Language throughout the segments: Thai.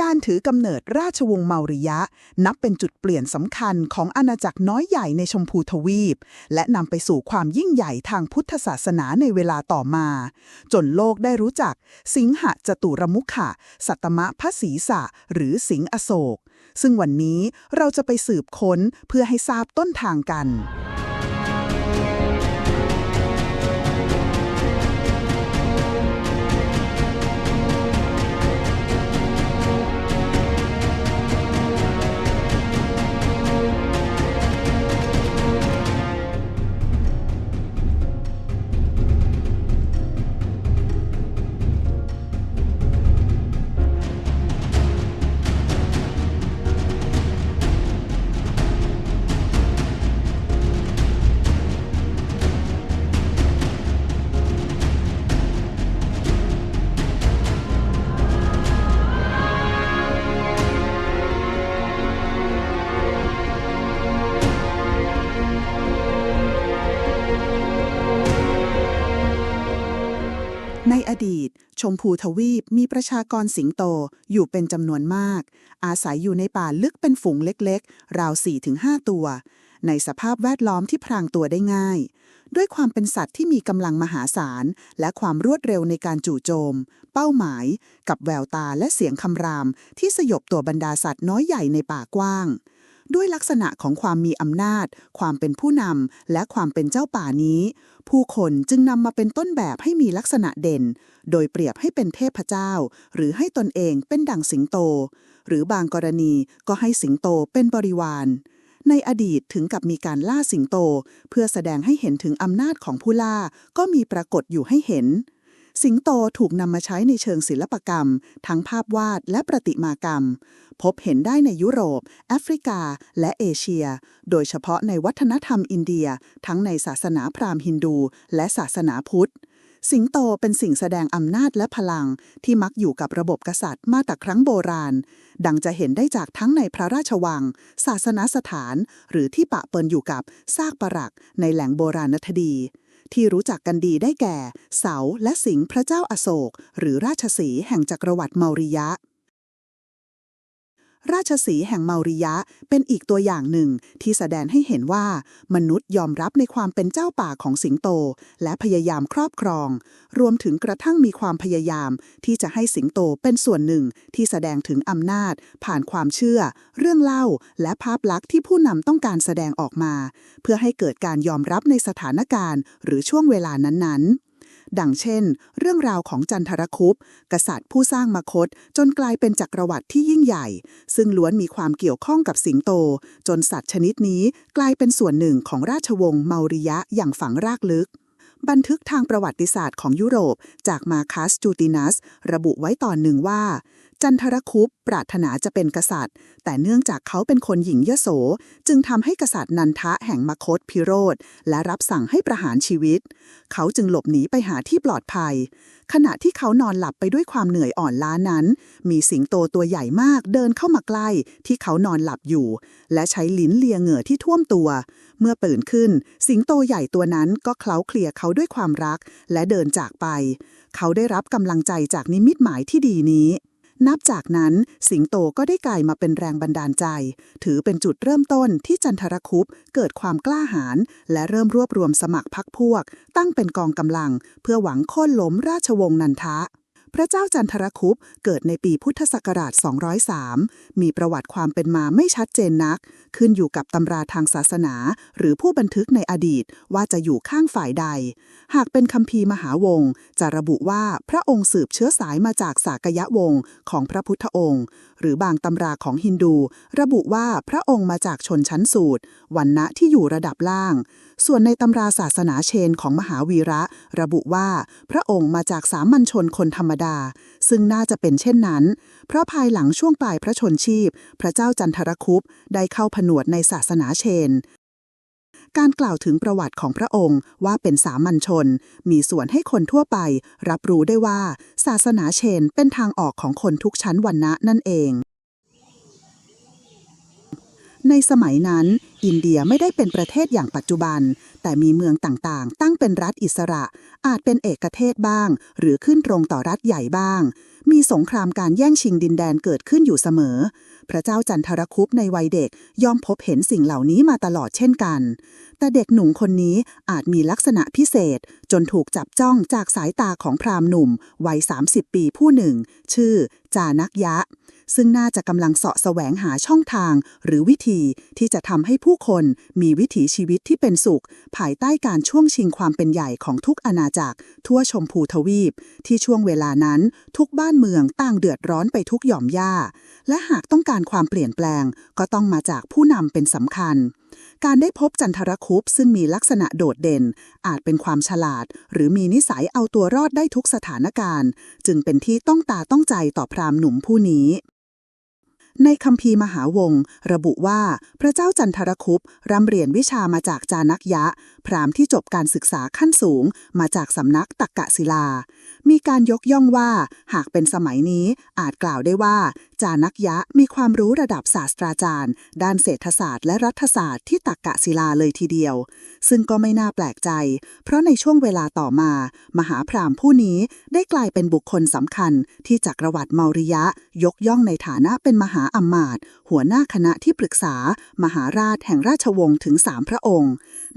การถือกำเนิดราชวงศ์เมาริยะ นับเป็นจุดเปลี่ยนสำคัญของอาณาจักรน้อยใหญ่ในชมพูทวีป และนำไปสู่ความยิ่งใหญ่ทางพุทธศาสนาในเวลาต่อมา จนโลกได้รู้จัก สิงหจตุรมุขะ สัตมะพระศรีสะ หรือสิงอโศก ซึ่งวันนี้เราจะไปสืบค้นเพื่อให้ทราบต้นทางกัน อดีต ชมพูทวีปมีประชากรสิงโตอยู่เป็นจำนวนมาก อาศัยอยู่ในป่าลึกเป็นฝูงเล็กๆ ราว 4-5 ตัว ในสภาพแวดล้อมที่พรางตัวได้ง่าย ด้วยความเป็นสัตว์ที่มีกำลังมหาศาล และความรวดเร็วในการจู่โจม เป้าหมาย กับแววตาและเสียงคำรามที่สยบตัวบรรดาสัตว์น้อยใหญ่ในป่ากว้าง ด้วยลักษณะของความมีอำนาจ ความเป็นผู้นำและความเป็นเจ้าป่านี้ ผู้คนจึงนำมาเป็นต้นแบบให้มีลักษณะเด่น โดยเปรียบให้เป็นเทพเจ้า หรือให้ตนเองเป็นดั่งสิงโต หรือบางกรณีก็ให้สิงโตเป็นบริวาร ในอดีตถึงกับมีการล่าสิงโต เพื่อแสดงให้เห็นถึงอำนาจของผู้ล่าก็มีปรากฏอยู่ให้เห็น สิงโตถูกนำมาใช้ในเชิงศิลปกรรม ทั้งภาพวาดและประติมากรรม พบเห็นได้ในยุโรป แอฟริกา และเอเชีย โดยเฉพาะในวัฒนธรรมอินเดีย ทั้งในศาสนาพราหมณ์ฮินดู และศาสนาพุทธ สิงโตเป็นสิ่งแสดงอำนาจและพลัง ที่มักอยู่กับระบบกษัตริย์มาแต่ครั้งโบราณ ดังจะเห็นได้จากทั้งในพระราชวัง ศาสนสถาน หรือที่ปะเปินอยู่กับซากปรักในแหล่งโบราณคดี ที่รู้จักกันดีได้แก่ เสาและสิงห์พระเจ้าอาโศก หรือราชสีห์แห่งจักรวรรดิเมาริยะ ราชสีแห่งเมาริยะเป็นอีกตัวอย่างหนึ่งที่แสดงให้เห็นว่ามนุษย์ยอมรับในความเป็นเจ้าป่าของสิงโต และพยายามครอบครอง รวมถึงกระทั่งมีความพยายามที่จะให้สิงโตเป็นส่วนหนึ่งที่แสดงถึงอำนาจ ผ่านความเชื่อ เรื่องเล่า และภาพลักษณ์ที่ผู้นำต้องการแสดงออกมา เพื่อให้เกิดการยอมรับในสถานการณ์ หรือช่วงเวลานั้นๆ ดังเช่น เรื่องราวของจันทรคุปกษัตริย์ผู้สร้างมคต จนกลายเป็นจักรวรรดิที่ยิ่งใหญ่ ซึ่งล้วนมีความเกี่ยวข้องกับสิงโต จนสัตว์ชนิดนี้กลายเป็นส่วนหนึ่งของราชวงศ์เมาริยะอย่างฝังรากลึกบันทึกทางประวัติศาสตร์ของยุโรปจากมาคัสจูตินัส ระบุไว้ตอนหนึ่งว่า จันทรคุปปรารถนาจะเป็นกษัตริย์ แต่เนื่องจากเขาเป็นคนหญิงยโส จึงทำให้กษัตริย์นันทะแห่งมคตพิโรธ และรับสั่งให้ประหารชีวิต เขาจึงหลบหนีไปหาที่ปลอดภัย ขณะที่เขานอนหลับไปด้วยความเหนื่อยอ่อนล้านั้น มีสิงโตตัวใหญ่มากเดินเข้ามาใกล้ ที่เขานอนหลับอยู่ และใช้ลิ้นเลียเหงื่อที่ท่วมตัว เมื่อตื่นขึ้น สิงโตใหญ่ตัวนั้นก็เคล้าเคลียเขาด้วยความรัก และเดินจากไป เขาได้รับกำลังใจจากนิมิตหมายที่ดีนี้ นับจากนั้นสิงโตก็ได้กลายมาเป็นแรงบันดาลใจ ถือเป็นจุดเริ่มต้นที่จันทรคุปเกิดความกล้าหาญและเริ่มรวบรวมสมัครพรรคพวก ตั้งเป็นกองกำลัง เพื่อหวังโค่นล้มราชวงศ์นันทะพระเจ้าจันทรคุปเกิดในปีพุทธศักราช 203 มีประวัติความเป็นมาไม่ชัดเจนนัก ขึ้นอยู่กับตำราทางศาสนา หรือผู้บันทึกในอดีตว่าจะอยู่ข้างฝ่ายใด หากเป็นคัมภีร์มหาวงศ์จะระบุว่าพระองค์สืบเชื้อสายมาจากสากยะวงศ์ของพระพุทธองค์ หรือบางตำราของฮินดู ระบุว่าพระองค์มาจากชนชั้นสูตรวันณะที่อยู่ระดับล่าง ส่วนในตำราศาสนาเชนของมหาวีระ ระบุว่าพระองค์มาจากสามัญชนคนธรรมดา ซึ่งน่าจะเป็นเช่นนั้น เพราะภายหลังช่วงปลายพระชนชีพ พระเจ้าจันทรคุปได้เข้าผนวดในศาสนาเชน การกล่าวถึงประวัติของพระองค์ว่าเป็นสามัญชน มีส่วนให้คนทั่วไป รับรู้ได้ว่า ศาสนาเชนเป็นทางออกของคนทุกชั้นวรรณะนั่นเอง ในสมัยนั้น อินเดียไม่ได้เป็นประเทศอย่างปัจจุบัน แต่มีเมืองต่างๆ ตั้งเป็นรัฐอิสระ อาจเป็นเอกเทศบ้าง หรือขึ้นตรงต่อรัฐใหญ่บ้าง มีสงครามการแย่งชิงดินแดนเกิดขึ้นอยู่เสมอ พระเจ้าจันทรคุปในวัยเด็กย่อมพบเห็นสิ่งเหล่านี้มาตลอดเช่นกัน แต่เด็กหนุ่มคนนี้อาจมีลักษณะพิเศษ จนถูกจับจ้องจากสายตาของพราหมณ์หนุ่มวัย 30 ปีผู้หนึ่ง ชื่อจานักยะ ซึ่งน่าจะกำลังเสาะแสวงหาช่องทาง หรือวิธีที่จะทำให้ผู้คนมีวิถีชีวิตที่เป็นสุข ภายใต้การช่วงชิงความเป็นใหญ่ของทุกอาณาจักร ทั่วชมพูทวีป ที่ช่วงเวลานั้นทุกบ้านเมืองต่างเดือดร้อนไปทุกหย่อมหญ้าและหากต้องการความเปลี่ยนแปลง ก็ต้องมาจากผู้นำเป็นสำคัญการได้พบจันทรคุปซึ่งมีลักษณะโดดเด่น อาจเป็นความฉลาด หรือมีนิสัยเอาตัวรอดได้ทุกสถานการณ์ จึงเป็นที่ต้องตาต้องใจต่อพรามหนุ่มผู้นี้ ในคัมภีร์มหาวงระบุว่าพระเจ้าจันทรคุปร่ำเรียนวิชามาจากจานักยะพราหมณ์ที่จบการศึกษาขั้นสูงมาจากสำนักตักกะศิลา มีการยกย่องว่าหากเป็นสมัยนี้อาจกล่าวได้ว่า จานักยะมีความรู้ระดับศาสตราจารย์ ด้านเศรษฐศาสตร์และรัฐศาสตร์ที่ตักกะศิลาเลยทีเดียว ซึ่งก็ไม่น่าแปลกใจ เพราะในช่วงเวลาต่อมา มหาพราหมณ์ผู้นี้ได้กลายเป็นบุคคลสำคัญ ที่จักรวรรดิเมาริยะ ยกย่องในฐานะเป็นมหาอำมาตย์หัวหน้าคณะที่ปรึกษา มหาราชแห่งราชวงศ์ถึงสามพระองค์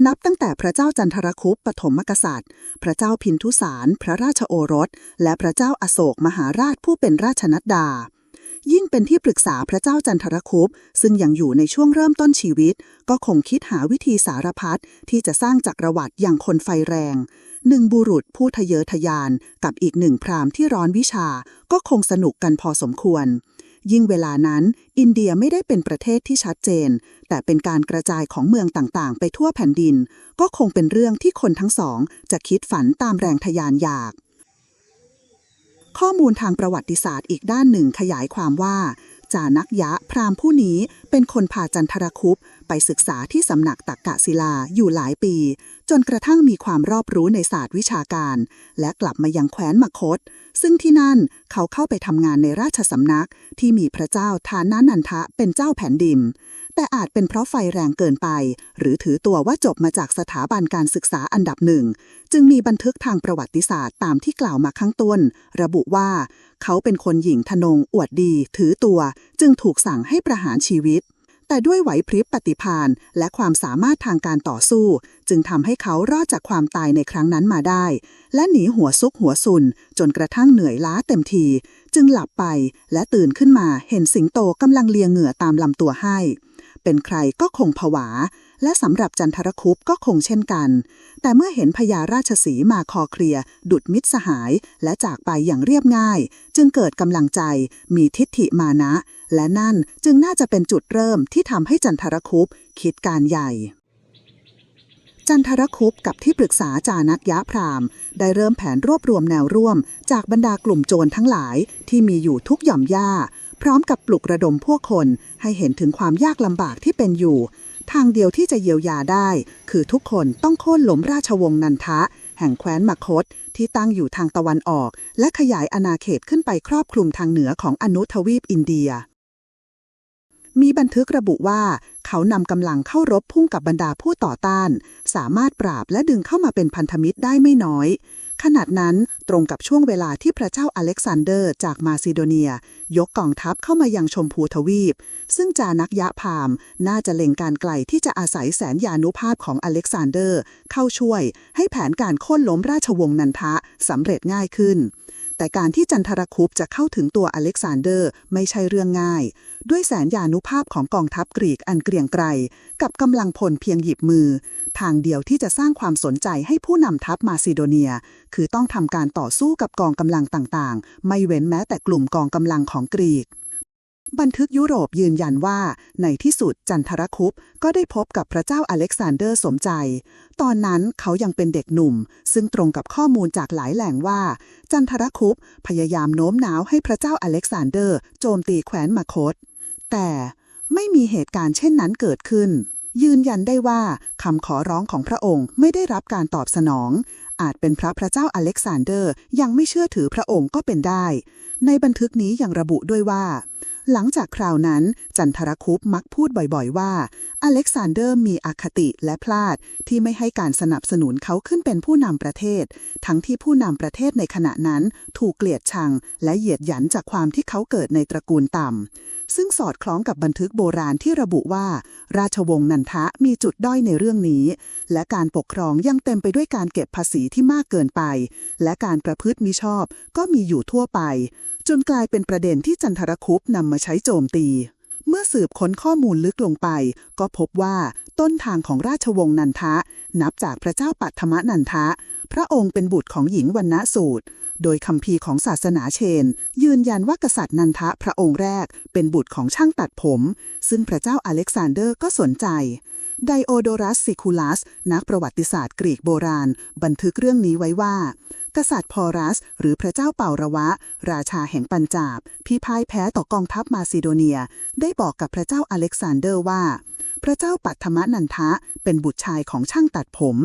นับตั้งแต่พระเจ้าจันทรคุปปฐมกษัตริย์ พระเจ้าพินทุสาร พระราชโอรส และพระเจ้าอโศกมหาราชผู้เป็นราชนัดดา ยิ่งเป็นที่ปรึกษาพระเจ้าจันทรคุปซึ่งยังอยู่ในช่วงเริ่มต้นชีวิต ก็คงคิดหาวิธีสารพัดที่จะสร้างจักรวรรดิอย่างคนไฟแรงหนึ่งบุรุษผู้ทะเยอทะยานกับอีกหนึ่งพราหมณ์ที่ร้อนวิชาก็คงสนุกกันพอสมควร ยิ่งเวลานั้น อินเดียไม่ได้เป็นประเทศที่ชัดเจน แต่เป็นการกระจายของเมืองต่างๆ ไปทั่วแผ่นดิน ก็คงเป็นเรื่องที่คนทั้งสอง จะคิดฝันตามแรงทะยานอยาก ข้อมูลทางประวัติศาสตร์อีกด้านหนึ่งขยายความว่า จานักยะพราหมณ์ผู้นี้เป็นคนพาจันทรคุปไปศึกษาที่สำนักตักกะศิลาอยู่หลายปี จนกระทั่งมีความรอบรู้ในศาสตร์วิชาการ และกลับมายังแคว้นมคต ซึ่งที่นั่นเขาเข้าไปทำงานในราชสำนักที่มีพระเจ้าทานานันทะเป็นเจ้าแผ่นดิน แต่อาจเป็นเพราะไฟแรงเกินไป หรือถือตัวว่าจบมาจากสถาบันการศึกษาอันดับหนึ่ง จึงมีบันทึกทางประวัติศาสตร์ตามที่กล่าวมาข้างต้น ระบุว่า เขาเป็นคนหญิงทนง อวดดี ถือตัว จึงถูกสั่งให้ประหารชีวิต แต่ด้วยไหวพริบปฏิภาณและความสามารถทางการต่อสู้ จึงทำให้เขารอดจากความตายในครั้งนั้นมาได้ และหนีหัวซุกหัวซุน จนกระทั่งเหนื่อยล้าเต็มที จึงหลับไปและตื่นขึ้นมาเห็นสิงโตกำลังเลียงเหงื่อตามลำตัวให้ เป็นใครก็คงผวา และสำหรับจันทรคุปก็คงเช่นกัน แต่เมื่อเห็นพญาราชสีมาคอเคลีย ดุดมิตรสหาย และจากไปอย่างเรียบง่าย จึงเกิดกำลังใจ มีทิฏฐิมานะ และนั่นจึงน่าจะเป็นจุดเริ่มที่ทำให้จันทรคุปคิดการใหญ่จันทรคุปกับที่ปรึกษาจานักยะพรามได้เริ่มแผนรวบรวมแนวร่วม จากบรรดากลุ่มโจรทั้งหลายที่มีอยู่ทุกหย่อมหญ้า พร้อมกับปลุกระดมพวกคนให้เห็นถึงความยากลำบากที่เป็นอยู่ ทางเดียวที่จะเยียวยาได้ คือทุกคนต้องโค่นล้มราชวงศ์นันทะ แห่งแคว้นมคต ที่ตั้งอยู่ทางตะวันออก และขยายอาณาเขตขึ้นไปครอบคลุมทางเหนือของอนุทวีปอินเดีย มีบันทึกระบุว่า เขานำกำลังเข้ารบพุ่งกับบรรดาผู้ต่อต้าน สามารถปราบและดึงเข้ามาเป็นพันธมิตรได้ไม่น้อย ขนาดนั้นตรงกับช่วงเวลาที่พระเจ้าอเล็กซานเดอร์จากมาซิโดเนีย ยกกองทัพเข้ามายังชมพูทวีป ซึ่งจานักยะพาม น่าจะเล็งการไกลที่จะอาศัยแสนยานุภาพของอเล็กซานเดอร์ เข้าช่วย ให้แผนการโค่นล้มราชวงศ์นันทะสำเร็จง่ายขึ้น แต่การที่จันทรคุปจะเข้าถึงตัวอเล็กซานเดอร์ไม่ใช่เรื่องง่าย ด้วยแสนยานุภาพของกองทัพกรีกอันเกรียงไกรกับกำลังพลเพียงหยิบมือ ทางเดียวที่จะสร้างความสนใจให้ผู้นำทัพมาซิโดเนีย คือต้องทำการต่อสู้กับกองกำลังต่างๆ ไม่เว้นแม้แต่กลุ่มกองกำลังของกรีก บันทึกยุโรปยืนยันว่า ในที่สุดจันทรคุปก็ได้พบกับพระเจ้าอเล็กซานเดอร์สมใจ ตอนนั้นเขายังเป็นเด็กหนุ่ม ซึ่งตรงกับข้อมูลจากหลายแหล่งว่า จันทรคุปพยายามโน้มน้าวให้พระเจ้าอเล็กซานเดอร์ โจมตีแคว้นมาคต แต่ไม่มีเหตุการณ์เช่นนั้นเกิดขึ้น ยืนยันได้ว่าคำขอร้องของพระองค์ไม่ได้รับการตอบสนอง อาจเป็นพระพระเจ้าอเล็กซานเดอร์ยังไม่เชื่อถือพระองค์ก็เป็นได้ ในบันทึกนี้ยังระบุด้วยว่า หลังจากคราวนั้น จันทรคุปมักพูดบ่อยๆว่า อเล็กซานเดอร์มีอคติและพลาดที่ไม่ให้การสนับสนุนเขาขึ้นเป็นผู้นำประเทศ ทั้งที่ผู้นำประเทศในขณะนั้นถูกเกลียดชัง และเหยียดหยันจากความที่เขาเกิดในตระกูลต่ำซึ่งสอดคล้องกับบันทึกโบราณที่ระบุว่า ราชวงศ์นันทะมีจุดด้อยในเรื่องนี้ และการปกครองยังเต็มไปด้วยการเก็บภาษีที่มากเกินไป และการประพฤติมิชอบก็มีอยู่ทั่วไป จนกลายเป็นประเด็นที่จันทรคุปนำมาใช้โจมตี เมื่อสืบค้นข้อมูลลึกลงไป ก็พบว่าต้นทางของราชวงศ์นันทะ นับจากพระเจ้าปัทมนันทะ พระองค์เป็นบุตรของหญิงวรรณสูตร โดยคำพีของศาสนาเชน ยืนยันว่ากษัตริย์นันทะพระองค์แรก เป็นบุตรของช่างตัดผม ซึ่งพระเจ้าอเล็กซานเดอร์ก็สนใจไดโอโดรัสซิคูลัส นักประวัติศาสตร์กรีกโบราณ บันทึกเรื่องนี้ไว้ว่า กษัตริย์พอรัส หรือพระเจ้าเป่าระวะ ราชาแห่งปัญจาบพี่พ่ายแพ้ต่อกองทัพมาซิโดเนีย ได้บอกกับพระเจ้าอเล็กซานเดอร์ว่า พระเจ้าปัทมนันทะเป็นบุตรชายของช่างตัดผม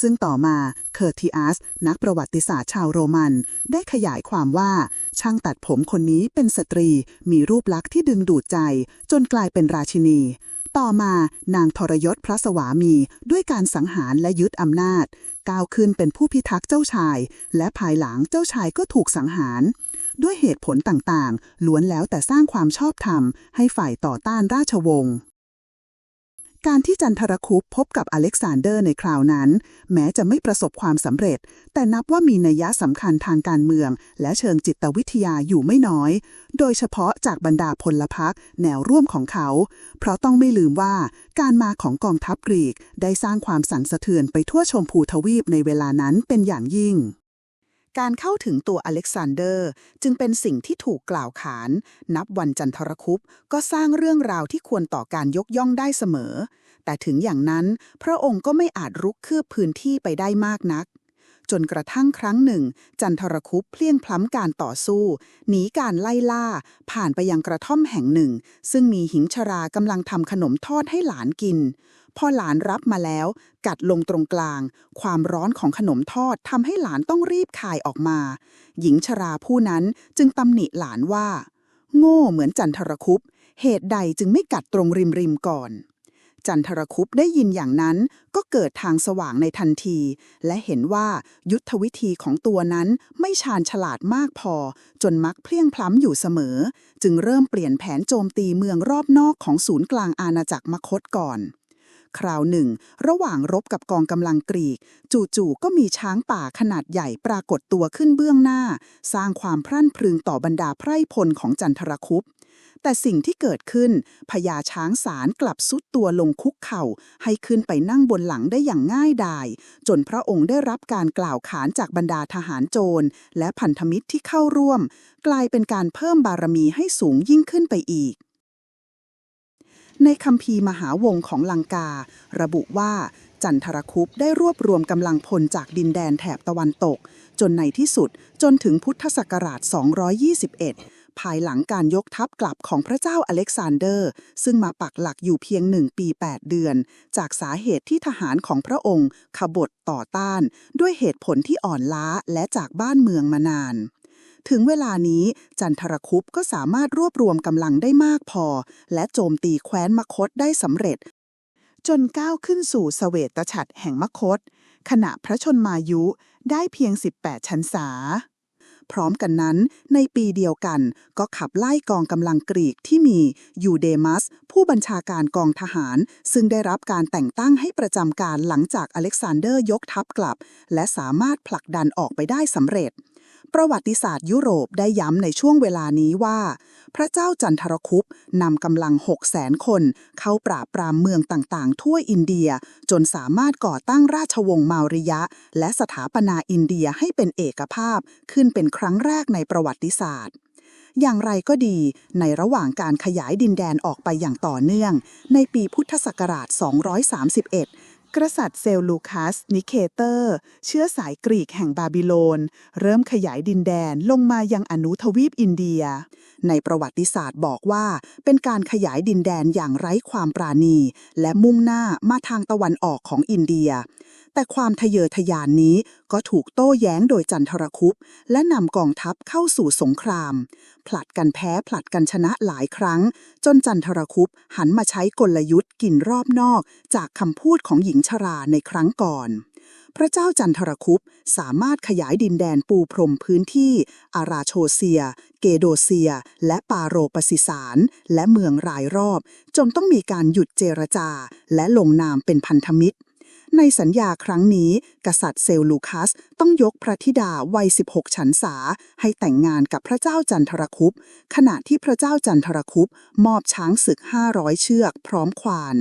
ซึ่งต่อมาเคอร์ติอัส นักประวัติศาสตร์ชาวโรมัน ได้ขยายความว่าช่างตัดผมคนนี้เป็นสตรี มีรูปลักษณ์ที่ดึงดูดใจ จนกลายเป็นราชินีต่อมานางทรยศพระสวามีด้วยการสังหารและยึดอำนาจ ก้าวขึ้นเป็นผู้พิทักษ์เจ้าชาย และภายหลังเจ้าชายก็ถูกสังหาร ด้วยเหตุผลต่างๆ ล้วนแล้วแต่สร้างความชอบธรรมให้ฝ่ายต่อต้านราชวงศ์ การที่จันทรคุปพบกับอเล็กซานเดอร์ในคราวนั้น แม้จะไม่ประสบความสำเร็จ แต่นับว่ามีนัยสำคัญทางการเมือง และเชิงจิตวิทยาอยู่ไม่น้อย โดยเฉพาะจากบรรดาพลพรรคแนวร่วมของเขา เพราะต้องไม่ลืมว่าการมาของกองทัพกรีกได้สร้างความสั่นสะเทือนไปทั่วชมพูทวีปในเวลานั้นเป็นอย่างยิ่ง การเข้าถึงตัวอเล็กซานเดอร์ จึงเป็นสิ่งที่ถูกกล่าวขาน นับวันจันทรคุปก็สร้างเรื่องราวที่ควรต่อการยกย่องได้เสมอ แต่ถึงอย่างนั้น พระองค์ก็ไม่อาจรุกคืบพื้นที่ไปได้มากนัก จนกระทั่งครั้งหนึ่ง จันทรคุปเพลียงพล้ำการต่อสู้ หนีการไล่ล่า ผ่านไปยังกระท่อมแห่งหนึ่ง ซึ่งมีหิงชรากำลังทำขนมทอดให้หลานกิน พอหลานรับมาแล้ว กัดลงตรงกลาง ความร้อนของขนมทอดทำให้หลานต้องรีบคายออกมา หญิงชราผู้นั้นจึงตำหนิหลานว่า โง่เหมือนจันทรคุปเหตุใดจึงไม่กัดตรงริมริมก่อน จันทรคุปได้ยินอย่างนั้น ก็เกิดทางสว่างในทันที และเห็นว่ายุทธวิธีของตัวนั้นไม่ชาญฉลาดมากพอ จนมักเพลียงพล้ำอยู่เสมอ จึงเริ่มเปลี่ยนแผนโจมตีเมืองรอบนอกของศูนย์กลางอาณาจักรมคตก่อนคราวหนึ่ง ระหว่างรบกับกองกำลังกรีก จู่ๆก็มีช้างป่าขนาดใหญ่ปรากฏตัวขึ้นเบื้องหน้า สร้างความพรั่นพรึงต่อบรรดาไพร่พลของจันทรคุป แต่สิ่งที่เกิดขึ้นพญาช้างสารกลับซุดตัวลงคุกเข่า ให้ขึ้นไปนั่งบนหลังได้อย่างง่ายดาย จนพระองค์ได้รับการกล่าวขานจากบรรดาทหารโจร และพันธมิตรที่เข้าร่วม กลายเป็นการเพิ่มบารมีให้สูงยิ่งขึ้นไปอีกในคำพีมหาวงของลังกา ระบุว่าจันทรคุปได้รวบรวมกำลังพลจากดินแดนแถบตะวันตก จนในที่สุดจนถึงพุทธศักราช 221 ภายหลังการยกทัพกลับของพระเจ้าอเล็กซานเดอร์ ซึ่งมาปักหลักอยู่เพียงหนึ่งปี 8 เดือน จากสาเหตุที่ทหารของพระองค์ขบฏต่อต้าน ด้วยเหตุผลที่อ่อนล้าและจากบ้านเมืองมานานถึงเวลานี้จันทรคุปก็สามารถรวบรวมกำลังได้มากพอ และโจมตีแคว้นมคตได้สำเร็จ จนก้าวขึ้นสู่เสวตฉัตรแห่งมคต ขณะพระชนมายุได้เพียง 18 ชันษา พร้อมกันนั้น ในปีเดียวกัน ก็ขับไล่กองกำลังกรีกที่มียูเดมัส ผู้บัญชาการกองทหาร ซึ่งได้รับการแต่งตั้งให้ประจำการหลังจากอเล็กซานเดอร์ยกทัพกลับ และสามารถผลักดันออกไปได้สำเร็จ ประวัติศาสตร์ยุโรปได้ย้ำในช่วงเวลานี้ว่า พระเจ้าจันทรคุปนำกำลัง6 0แสนคน เข้าปราบปรามเมืองต่างๆ ทั่วอินเดีย จนสามารถก่อตั้งราชวงศ์มาริยะ และสถาปนาอินเดียให้เป็นเอกภาพขึ้นเป็นครั้งแรกในประวัติศาสตร์อย่างไรก็ดี ในระหว่างการขยายดินแดนออกไปอย่างต่อเนื่อง ในปีพุทธศักราช 231 กษัตริย์เซลลูคัส นิเคเตอร์ เชื้อสายกรีกแห่งบาบิโลน เริ่มขยายดินแดนลงมายังอนุทวีปอินเดีย ในประวัติศาสตร์บอกว่า เป็นการขยายดินแดนอย่างไร้ความปราณี และมุ่งหน้ามาทางตะวันออกของอินเดีย แต่ความทะเยอทะยานนี้ก็ถูกโต้แย้งโดยจันทรคุปและนำกองทัพเข้าสู่สงคราม ผลัดกันแพ้ผลัดกันชนะหลายครั้ง จนจันทรคุปหันมาใช้กลยุทธ์กินรอบนอก จากคำพูดของหญิงชราในครั้งก่อน พระเจ้าจันทรคุปสามารถขยายดินแดนปูพรมพื้นที่ อาราโชเซีย เกโดเซีย และปาโรปสิสารและเมืองรายรอบ จนต้องมีการหยุดเจรจา และลงนามเป็นพันธมิตร ในสัญญาครั้งนี้ กษัตริย์เซลลูคัสต้องยกพระธิดาวัย 16 ฉันษา ให้แต่งงานกับพระเจ้าจันทรคุปขณะที่พระเจ้าจันทรคุปมอบช้างศึก 500 เชือกพร้อมควาน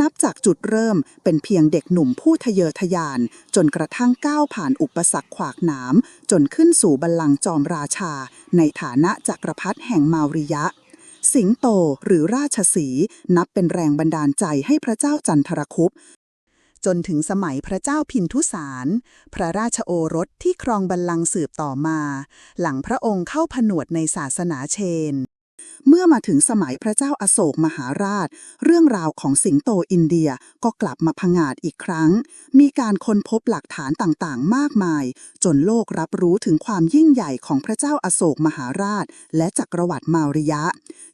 นับจากจุดเริ่มเป็นเพียงเด็กหนุ่มผู้ทะเยอทะยาน จนกระทั่งก้าวผ่านอุปสรรคขวากหนาม จนขึ้นสู่บัลลังก์จอมราชา ในฐานะจักรพรรดิแห่งมาริยะ สิงโตหรือราชสี นับเป็นแรงบันดาลใจให้พระเจ้าจันทรคุป จนถึงสมัยพระเจ้าพินทุสาร พระราชโอรสที่ครองบัลลังก์สืบต่อมา หลังพระองค์เข้าผนวดในศาสนาเชน เมื่อมาถึงสมัยพระเจ้าอาโศกมหาราช เรื่องราวของสิงโตอินเดียก็กลับมาผงาดอีกครั้ง มีการค้นพบหลักฐานต่างๆ มากมาย จนโลกรับรู้ถึงความยิ่งใหญ่ของพระเจ้าอาโศกมหาราช และจักรวรรดิมาริยะ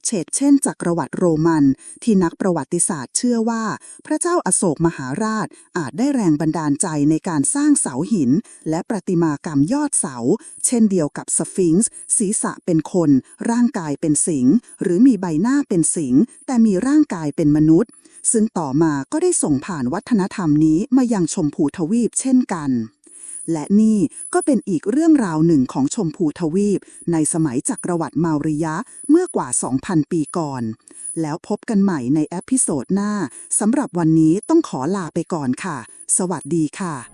เช่นเช่นจักรวรรดิโรมัน ที่นักประวัติศาสตร์เชื่อว่า พระเจ้าอาโศกมหาราชอาจได้แรงบันดาลใจในการสร้างเสาหิน และประติมากรรมยอดเสา เช่นเดียวกับสฟิงซ์ศีรษะเป็นคน ร่างกายเป็นสิงหรือมีใบหน้าเป็นสิงห์แต่มีร่างกายเป็นมนุษย์ ซึ่งต่อมาก็ได้ส่งผ่านวัฒนธรรมนี้มายังชมพูทวีปเช่นกัน และนี่ก็เป็นอีกเรื่องราวหนึ่งของชมพูทวีป ในสมัยจักรวรรดิมาริยะเมื่อกว่า 2,000 ปีก่อน แล้วพบกันใหม่ในเอพิโซดหน้าสำหรับวันนี้ต้องขอลาไปก่อนค่ะ สวัสดีค่ะ